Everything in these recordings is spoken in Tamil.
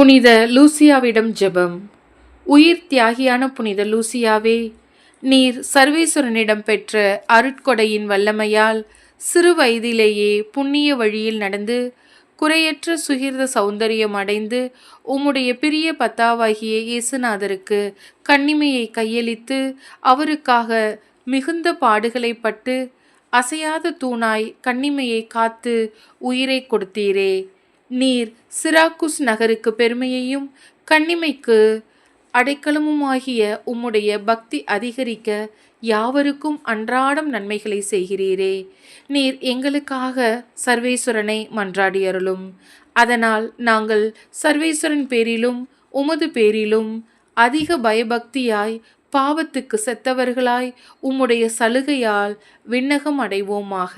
புனித லூசியாவிடம் ஜெபம். உயிர் தியாகியான புனித லூசியாவே நீர் சர்வேஸ்வரனிடம் பெற்ற அருட்கொடையின் வல்லமையால் சிறு வயதிலேயே புண்ணிய வழியில் நடந்து குறையற்ற சுகிர்த சௌந்தரியம் அடைந்து உம்முடைய பிரிய பத்தாவாகிய இயேசுநாதருக்கு கண்ணிமையை கையளித்து அவருக்காக மிகுந்த பாடுகளை பட்டு அசையாத தூணாய் கண்ணிமையை காத்து உயிரை கொடுத்தீரே. நீர் சிராக்குஸ் நகருக்கு பெருமையையும் கண்ணிமைக்கு அடைக்கலமுமாகிய உம்முடைய பக்தி அதிகரிக்க யாவருக்கும் அன்றாடம் நன்மைகளை செய்கிறீரே. நீர் எங்களுக்காக சர்வேஸ்வரனை மன்றாடியருளும் அதனால் நாங்கள் சர்வேஸ்வரன் பேரிலும் உமது பேரிலும் அதிக பயபக்தியாய் பாவத்துக்கு செத்தவர்களாய் உம்முடைய சலுகையால் விண்ணகம் அடைவோமாக.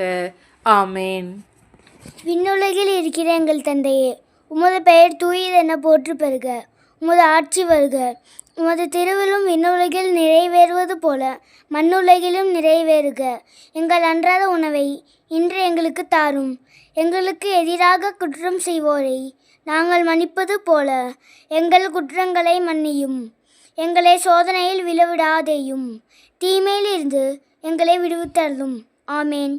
ஆமேன். விண்ணுலகில் இருக்கிற எங்கள் தந்தையே உமது பெயர் தூயது என போற்று பெறுக உமது ஆட்சி வருக. உமது திருவிழும் விண்ணுலகில் நிறைவேறுவது போல மண்ணுலகிலும் நிறைவேறுக. எங்கள் அன்றாத உணவை இன்று எங்களுக்கு தாரும். எங்களுக்கு எதிராக குற்றம் செய்வோரை நாங்கள் மன்னிப்பது போல எங்கள் குற்றங்களை மன்னியும். எங்களை சோதனையில் விழவிடாதேயும். தீமையிலிருந்து எங்களை விடுவித்தள்ளும் ஆமேன்.